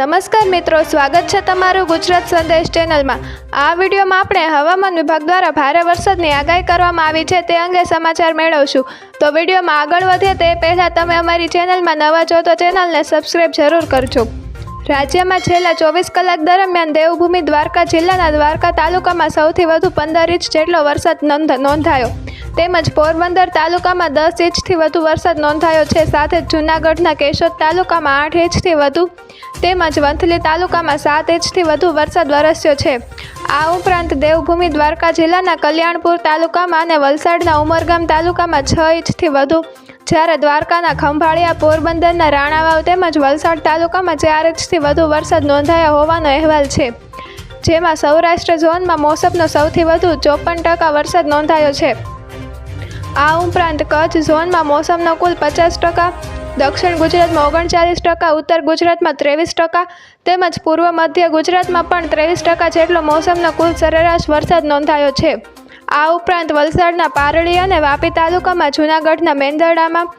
નમસ્કાર મિત્રો, સ્વાગત છે તમારું ગુજરાત સંદેશ ચેનલમાં. આ વિડીયોમાં આપણે હવામાન વિભાગ દ્વારા ભારે વરસાદની આગાહી કરવામાં આવી છે, તે અંગે સમાચાર મેળવશું. તો વિડીયોમાં આગળ વધે તે પહેલાં તમે અમારી ચેનલમાં નવા જો તો ચેનલને સબસ્ક્રાઈબ જરૂર કરજો. રાજ્યમાં છેલ્લા ચોવીસ કલાક દરમિયાન દેવભૂમિ દ્વારકા જિલ્લાના દ્વારકા તાલુકામાં સૌથી વધુ પંદર ઇંચ જેટલો વરસાદ નોંધ, નોંધાયો. તેમજ પોરબંદર તાલુકામાં દસ ઇંચથી વધુ વરસાદ નોંધાયો છે. સાથે જ જૂનાગઢના કેશોદ તાલુકામાં આઠ ઇંચથી વધુ તેમજ વંથલી તાલુકામાં સાત ઇંચથી વધુ વરસાદ વરસ્યો છે. આ ઉપરાંત દેવભૂમિ, દ્વારકા જિલ્લાના કલ્યાણપુર તાલુકામાં અને વલસાડના ઉમરગામ તાલુકામાં છ ઇંચથી વધુ. જ્યારે દ્વારકાના ખંભાળિયા, પોરબંદરના રાણાવાવ તેમજ વલસાડ તાલુકામાં ચાર ઇંચથી વધુ વરસાદ નોંધાયો હોવાનો અહેવાલ છે. જેમાં સૌરાષ્ટ્ર ઝોનમાં મોસમનો સૌથી વધુ ચોપન ટકા વરસાદ નોંધાયો છે. આ ઉપરાંત કચ્છ ઝોનમાં મોસમનો કુલ પચાસ ટકા દક્ષિણ ગુજરાતમાં ઓગણચાલીસ ટકા, ઉત્તર ગુજરાતમાં ત્રેવીસ ટકા તેમજ પૂર્વ મધ્ય ગુજરાતમાં પણ ત્રેવીસ ટકા જેટલો મોસમનો કુલ સરેરાશ વરસાદ નોંધાયો છે. આ ઉપરાંત વલસાડના પારડી અને વાપી તાલુકામાં, જૂનાગઢના મેંદરડામાં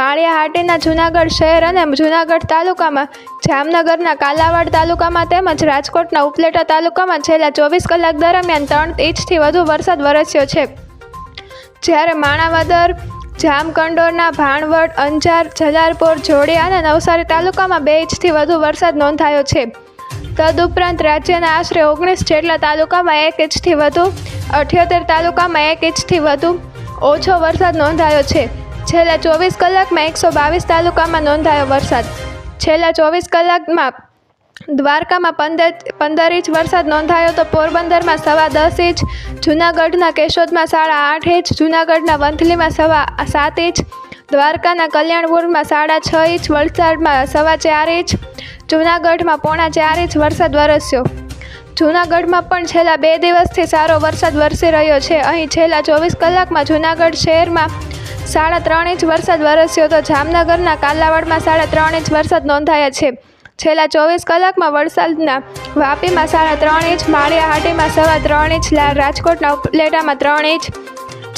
માળિયા હાટીના જૂનાગઢ શહેર અને જૂનાગઢ તાલુકામાં, જામનગરના કાલાવાડ તાલુકામાં તેમજ રાજકોટના ઉપલેટા તાલુકામાં છેલ્લા ચોવીસ કલાક દરમિયાન ત્રણ ઇંચથી વધુ વરસાદ વરસ્યો છે. જ્યારે માણાવદર જામકંડોરના ભાણવડ, અંજાર જલારપોર જોડિયા અને નવસારી તાલુકામાં બે ઇંચથી વધુ વરસાદ નોંધાયો છે. તદુપરાંત રાજ્યના આશરે ઓગણીસ જેટલા તાલુકામાં એક ઇંચથી વધુ, અઠ્યોતેર તાલુકામાં એક ઇંચથી વધુ ઓછો વરસાદ નોંધાયો છે. છેલ્લા ચોવીસ કલાકમાં એકસો બાવીસ તાલુકામાં નોંધાયો વરસાદ. છેલ્લા ચોવીસ કલાકમાં દ્વારકામાં પંદર પંદર ઇંચ વરસાદ નોંધાયો તો પોરબંદરમાં સવા દસ ઇંચ, જૂનાગઢના કેશોદમાં સાડા આઠ ઇંચ, જૂનાગઢના વંથલીમાં સવા સાત ઇંચ, દ્વારકાના કલ્યાણપુરમાં સાડા છ ઇંચ, વલસાડમાં સવા ચાર ઇંચ, જૂનાગઢમાં પોણા ચાર ઇંચ વરસાદ વરસ્યો. જૂનાગઢમાં પણ છેલ્લા બે દિવસથી સારો વરસાદ વરસી રહ્યો છે. અહીં છેલ્લા ચોવીસ કલાકમાં જૂનાગઢ શહેરમાં સાડા ત્રણ ઇંચ વરસાદ વરસ્યો તો જામનગરના કાલાવાડમાં સાડા ત્રણ ઇંચ વરસાદ નોંધાયા છે. છેલ્લા ચોવીસ કલાકમાં વલસાડના વાપીમાં સાડા ત્રણ ઇંચ, માળિયા હાટીમાં સવા ત્રણ ઇંચ રાજકોટના ઉપલેટામાં ત્રણ ઇંચ,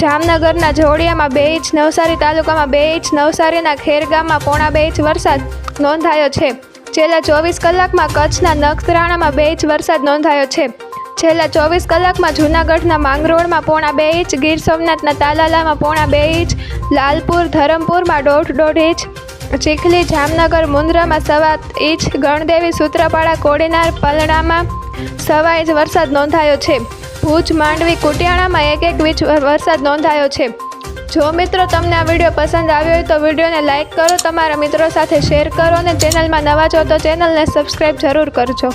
જામનગરના જોડિયામાં બે ઇંચ, નવસારી તાલુકામાં બે ઇંચ, નવસારીના ખેરગામમાં પોણા બે ઇંચ વરસાદ નોંધાયો છે. છેલ્લા ચોવીસ કલાકમાં કચ્છના નખત્રાણામાં બે ઇંચ વરસાદ નોંધાયો છે. છેલ્લા ચોવીસ કલાકમાં જૂનાગઢના માંગરોળમાં પોણા બે ઇંચ, ગીર સોમનાથના તાલાલામાં પોણા બે ઇંચ, લાલપુર ધરમપુરમાં દોઢ દોઢ ઇંચ ચીખલી, જામનગર, મુન્દ્રામાં સવા ઇંચ ગણદેવી સૂત્રાપાડા કોડીનાર, પલણામાં સવા ઇંચ વરસાદ નોંધાયો છે. ભુજ, માંડવી, કુટિયાણામાં એક એક ઇંચ વરસાદ નોંધાયો છે. જો મિત્રો તમને આ વીડિયો પસંદ આવ્યો હોય તો વિડીયોને લાઇક કરો, તમારા મિત્રો સાથે શેર કરો અને ચેનલમાં નવા છો તો ચેનલને સબસ્ક્રાઈબ જરૂર કરજો.